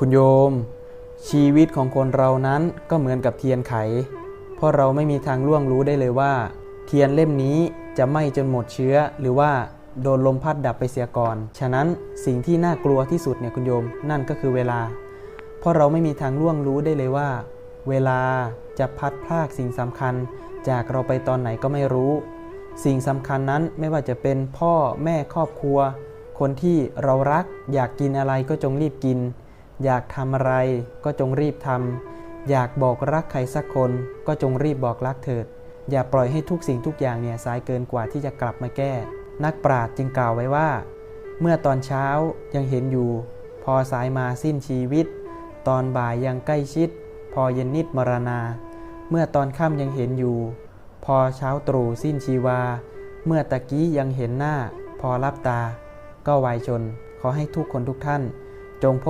คุณโยม ชีวิตของคนเรานั้นก็เหมือนกับเทียนไข เพราะเราไม่มีทางล่วงรู้ได้เลยว่า เทียนเล่มนี้จะไหม้จนหมดเชื้อ หรือว่าโดนลมพัดดับไปเสียก่อน ฉะนั้นสิ่งที่น่ากลัวที่สุดเนี่ยคุณโยมนั่นก็คือเวลา เพราะเราไม่มีทางล่วงรู้ได้เลยว่า เวลาจะพัดพรากสิ่งสำคัญ จากเราไปตอนไหนก็ไม่รู้ สิ่งสำคัญนั้นไม่ว่าจะเป็นพ่อแม่ครอบครัว คนที่เรารักอยากกินอะไรก็จงรีบกิน อยากทำอะไรก็จงรีบทำอยากบอกรักใครสักคนก็จงรีบบอกรักเถิด อย่าปล่อยให้ทุกสิ่งทุกอย่างเนี่ยสายเกินกว่าที่จะกลับมาแก้ นักปราชญ์จึงกล่าวไว้ว่า เมื่อตอนเช้ายังเห็นอยู่ พอสายมาสิ้นชีวิต ตอนบ่ายยังใกล้ชิด พอเย็นนิดมรณา เมื่อตอนค่ำยังเห็นอยู่ พอเช้าตรู่สิ้นชีวา เมื่อตะกี้ยังเห็นหน้า พอรับตา ก็วายชน ขอให้ทุกคนทุกท่าน จงพบ